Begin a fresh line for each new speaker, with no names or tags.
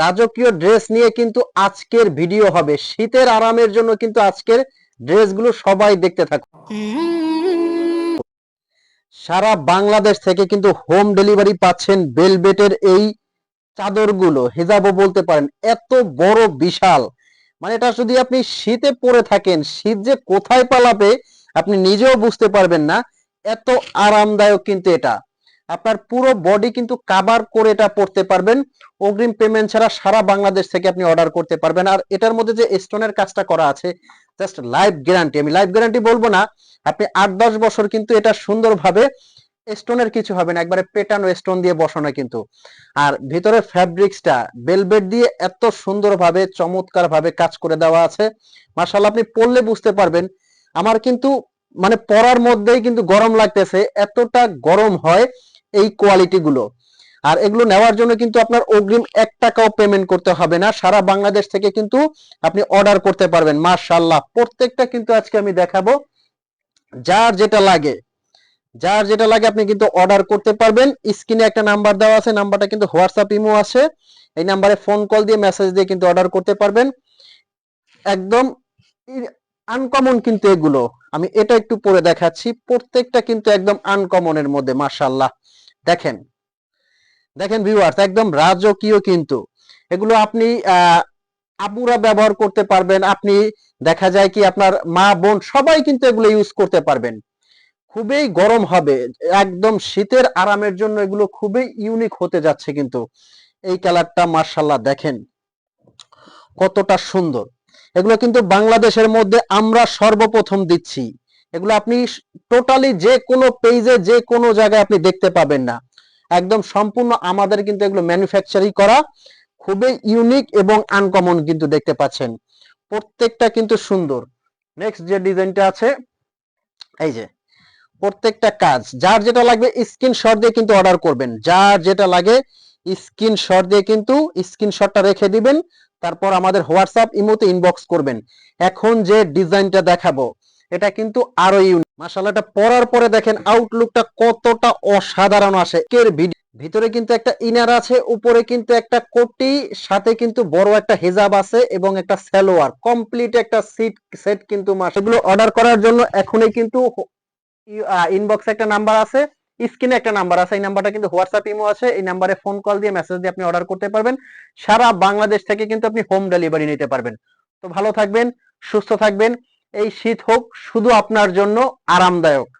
রাজকীয় ড্রেস নিয়ে কিন্তু আজকের ভিডিও হবে। শীতের আরামের জন্য কিন্তু আজকের ড্রেসগুলো সবাই দেখতে থাকুন। সারা বাংলাদেশ থেকে কিন্তু হোম ডেলিভারি পাচ্ছেন বেলবেটের এই চাদরগুলো। হেজাবও বলতে পারেন, এত বড় বিশাল। মানে এটা যদি আপনি শীতে পরে থাকেন, শীত যে কোথায় পালাবে আপনি নিজেও বুঝতে পারবেন না। এত আরামদায়ক কিন্তু এটা। আপনার পুরো বডি কিন্তু কাভার করে এটা পড়তে পারবেন। অগ্রিম পেমেন্ট ছাড়া সারা বাংলাদেশ থেকে আপনি অর্ডার করতে পারবেন। আর এটার মধ্যে যে স্টোনের কাজটা করা আছে জাস্ট লাইফ গ্যারান্টি আমি লাইফ গ্যারান্টি বলব না, আপনি আট দশ বছর কিন্তু এটা সুন্দরভাবে স্টোনের কিছু হবে না, একবারে পেটানো স্টোন দিয়ে বসানো কিন্তু। আর ভিতরে ফ্যাব্রিক্সটা বেলভেট দিয়ে এত সুন্দরভাবে চমৎকার ভাবে কাজ করে দেওয়া আছে। মার্শাল আপনি পড়লে বুঝতে পারবেন। আমার কিন্তু মানে পড়ার মধ্যেই কিন্তু গরম লাগতেছে, এতটা গরম হয় এই কোয়ালিটিগুলো আর এগুলো নেওয়ার জন্য কিন্তু আপনার অগ্রিম এক টাকাও পেমেন্ট করতে হবে না। সারা বাংলাদেশ থেকে কিন্তু আপনি অর্ডার করতে পারবেন। মার্শাল্লাহ প্রত্যেকটা কিন্তু আজকে আমি দেখাবো। যার যেটা লাগে, যার যেটা লাগে আপনি কিন্তু অর্ডার করতে পারবেন। স্ক্রিনে একটা নাম্বার দেওয়া আছে। নাম্বারটা কিন্তু হোয়াটসঅ্যাপ ইমো আছে। এই নাম্বারে ফোন কল দিয়ে মেসেজ দিয়ে কিন্তু অর্ডার করতে পারবেন। একদম আনকমন কিন্তু এগুলো। আমি এটা একটু পরে দেখাচ্ছি। প্রত্যেকটা কিন্তু একদম আনকমনের মধ্যে মার্শাল্লাহ দেখেন দেখেন ভিউয়ার্স একদম রাজকীয় কিন্তু। এগুলো আপনি আপুরা ব্যবহার করতে পারবেন। আপনি, দেখা যায় কি আপনার মা, বোন সবাই কিন্তু এগুলো ইউজ করতে পারবেন। খুবই গরম হবে। একদম শীতের আরামের জন্য এগুলো খুবই ইউনিক হতে যাচ্ছে কিন্তু। এই কালারটা মার্শাল্লাহ দেখেন, কতটা সুন্দর। এগুলো কিন্তু বাংলাদেশের মধ্যে আমরা সর্বপ্রথম দিচ্ছি। এগুলো আপনি টোটালি যে কোনো পেজে যে কোনো জায়গায় আপনি দেখতে পাবেন না। একদম সম্পূর্ণ আমাদের কিন্তু এগুলো ম্যানুফ্যাকচারিং করা খুবই ইউনিক এবং আনকমন কিন্তু দেখতে পাচ্ছেন। প্রত্যেকটা কিন্তু সুন্দর। নেক্সট যে ডিজাইনটা আছে, এই যে, প্রত্যেকটা কাজ, যার যেটা লাগবে স্ক্রিনশট দিয়ে কিন্তু অর্ডার করবেন। যার যেটা লাগে স্ক্রিনশট দিয়ে কিন্তু স্ক্রিনশটটা রেখে দিবেন। তারপর আমাদের হোয়াটসঅ্যাপ ইমোতে ইনবক্স করবেন। এখন যে ডিজাইনটা দেখাবো এটা কিন্তু আরও ইউনিক এটা পরার পরে দেখেন আউটলুকটা কতটা অসাধারণ আসে। এর ভিতরে কিন্তু একটা ইনার আছে, উপরে কিন্তু একটা কোটি, সাথে কিন্তু বড় একটা হেজাব আছে এবং একটা সালোয়ার। কমপ্লিট একটা সিট সেট কিন্তু মাস এগুলো অর্ডার করার জন্য এখনই কিন্তু ইনবক্সে একটা নাম্বার আছে স্ক্রিনে একটা নাম্বার আছে। এই নাম্বারটা কিন্তু হোয়াটসঅ্যাপ ইমো আছে, এই নাম্বারে ফোন কল দিয়ে মেসেজ দিয়ে আপনি অর্ডার করতে পারবেন। সারা বাংলাদেশ থেকে কিন্তু আপনি হোম ডেলিভারি নিতে পারবেন। তো ভালো থাকবেন, সুস্থ থাকবেন। এই শীত হোক শুধু আপনার জন্য আরামদায়ক।